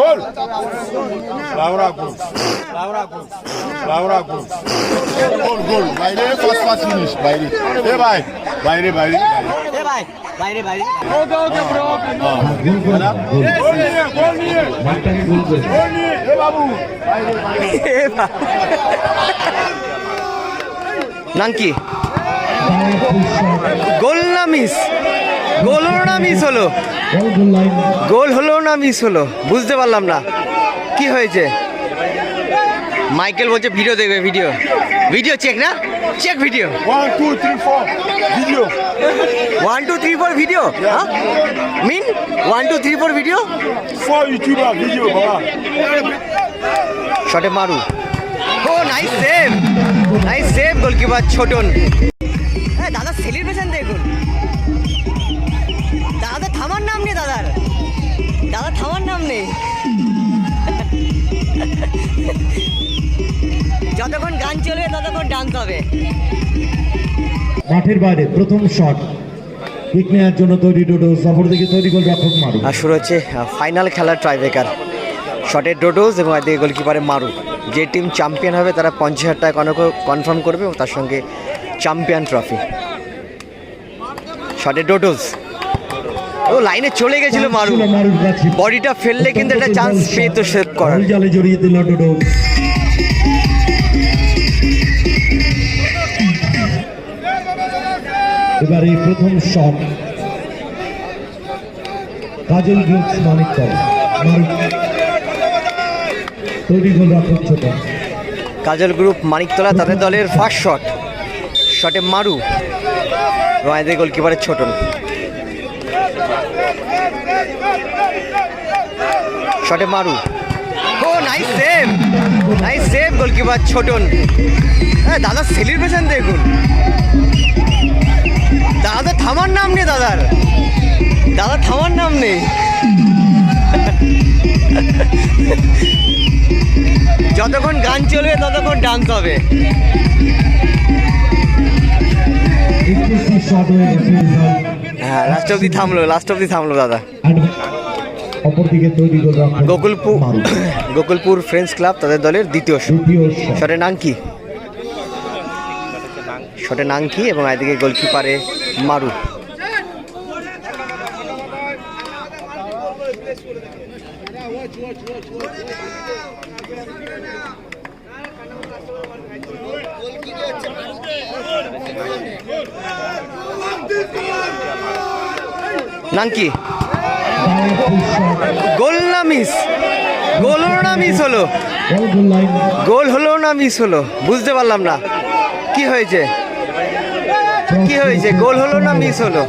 গোল! লাউরা গোল! লাউরা গোল! লাউরা গোল! গোল গোল! বাইরে ফার্স্ট ফার্স্ট ফিনিশ বাইরে। এ ভাই বাইরে বাইরে এ ভাই বাইরে বাইরে। গোল নিয়ে গোল নিয়ে গোল নিয়ে। এ বাবু। বাইরে বাইরে। নাঙ্কি গোল না মিস? গোল হলো না মিস হলো? গোল হলো না মিস হলো? বুঝতে পারলাম না। কি হয়েছে? মাইকেল বলছে ভিডিও দেখবে ভিডিও ভিডিও চেক না? Check video one two three four video one two three four video mean one two three four video four YouTuber video বাবা শটে মারু। ও nice save nice save goalkeeper Chhotan dance হবে মাঠের বাইরে প্রথম shot kick নেওয়ার জন্য তৈরি ডোডো সফর থেকে তৈরি গোল রক্ষক মারু আর শুরু হচ্ছে ফাইনাল খেলার ট্রাইবেকার শটের ডোডোজ এবং একদিকে গোলকিপারে মারু যে টিম চ্যাম্পিয়ন হবে তারা পঞ্চাশ হাজার টাকা কনফার্ম করবে এবং তার সঙ্গে চ্যাম্পিয়ন ট্রফি শটের ডোডোজ ও লাইনে চলে গেছিল মারু বডিটা ফেললে কিন্তু একটা চান্স পেয়ে তো সেভ করার। জড়িয়ে দিল ডোডো এবারে প্রথম shot. Kajal groups Manik Kajal group Maniktala তাদের দলের ফার্স্ট শট শটে মারু। রয়েদের গোলকিপারের ছোটন। শটে মারু। ও nice save nice save goalkeeper Chhotan. হ্যাঁ দাদা সেলিব্রেশন দেখুন। দাদা থামার নাম নেই দাদার। দাদা থামার নাম নেই। যতক্ষণ গান চলবে ততক্ষণ ডান্স হবে। হয়ে লাস্ট অব্দি থামলো লাস্ট অব্দি থামলো দাদা। গোকুলপুর গোকুলপুর ফ্রেন্ডস ক্লাব তাদের দলের দ্বিতীয় শট নাম শট শটে নাংকি এবং এদিকে গোলকিপারে মারু। নাঙ্কি গোল না মিস? গোল হলো না মিস হলো। গোল হলো না মিস হলো। বুঝতে পারলাম না। কি হয়েছে? কি হয়েছে? গোল হলো না মিস হলো?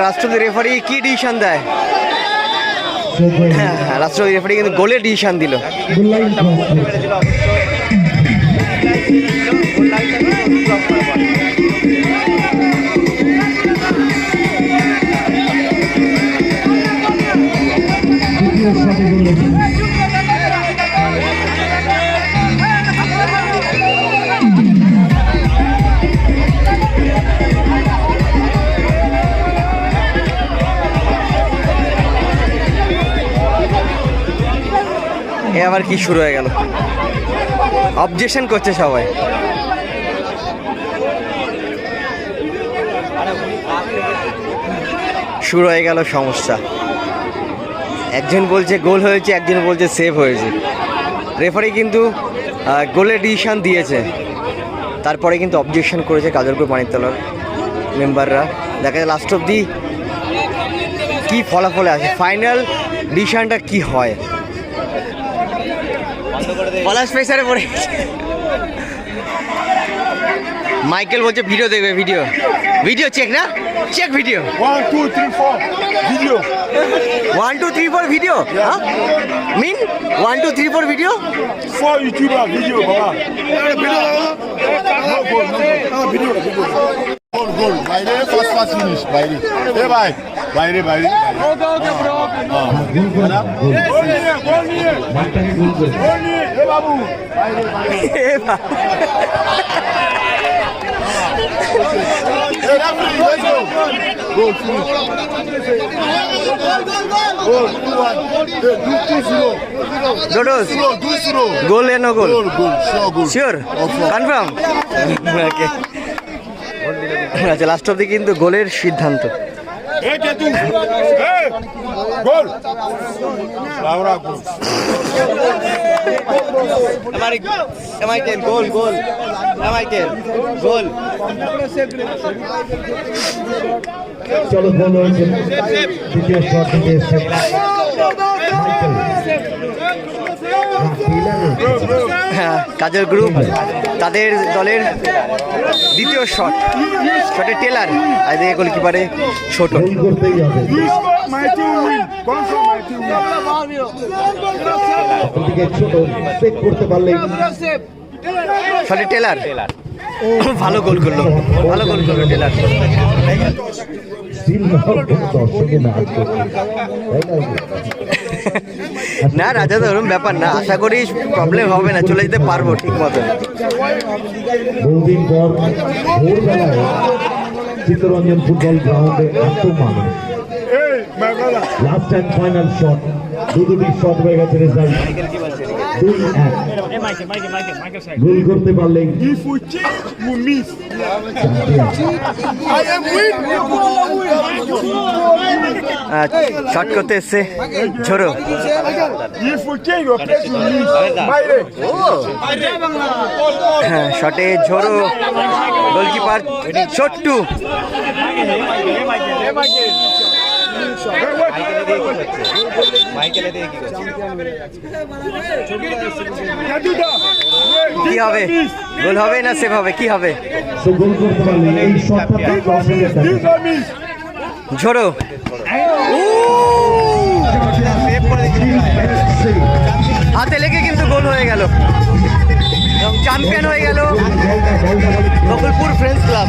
রাষ্ট্রপতি রেফারি কি ডিসিশন দেয়? হ্যাঁ হ্যাঁ, রাষ্ট্রপতি রেফারি কিন্তু গোলের ডিসিশন দিল। আবার কি শুরু হয়ে গেল? অবজেকশন করছে সবাই। শুরু হয়ে গেল সমস্যা। একজন বলছে গোল হয়েছে, একজন বলছে সেভ হয়েছে। রেফারি কিন্তু গোলের ডিসিশন দিয়েছে। তারপরে কিন্তু অবজেকশন করেছে কাজলপুর পানিতলার মেম্বাররা দেখা যায় লাস্ট অব্দি কী ফলাফলে আছে ফাইনাল ডিসিশনটা কি হয়? পলাশ প্রেসারে পড়ে মাইকেল বলছে ভিডিও দেখবে ভিডিও ভিডিও চেক না? Check video one two three four video one two three four video mean one two three four video four YouTuber video বাবা. ভিডিও ভিডিও গোল গোল বাইরে ফার্স্ট ফার্স্ট ফিনিশ বাইরে এ ভাই বাইরে বাইরে হ্যাঁ। Goal এ বাবু. Goal no goal. Sure confirm আচ্ছা last অব্দি কিন্তু গোলের সিদ্ধান্ত Hey, Ketu. Hey, goal. Laura, goal. Michael goal goal Michael goal চলো গোল হয়েছে দ্বিতীয় শট থেকে এসছে মাইকেল না, টেইলার রয়েছে। হ্যাঁ কাজের গ্রুপ তাদের দলের দ্বিতীয় শট শটে টেলার আর এদিকে গোলকিপারে ছোট গোল টেলার ভালো গোল করল, ভালো গোল করল টেলার না? না রাজা তো ওরকম ব্যাপার না আশা করি প্রবলেম হবে না চলে যেতে পারব ঠিক মতো চিত্তরঞ্জন ফুটবল গ্রাউন্ডে এত মানুষ. লাস্ট অ্যান্ড ফাইনাল শট দু দুটি শট হয়ে গেছে রেজাল্ট গোল করতে পারলেন আই এম উইন ছোড়ো শটে ঝোড়ো গোলকিপার ছোট্টু কি হবে? গোল হবে না সেভ হবে? কি হবে. ঝোরো হাতে লেগে কিন্তু গোল হয়ে গেল। চ্যাম্পিয়ন হয়ে গেল। Bakulpur friends club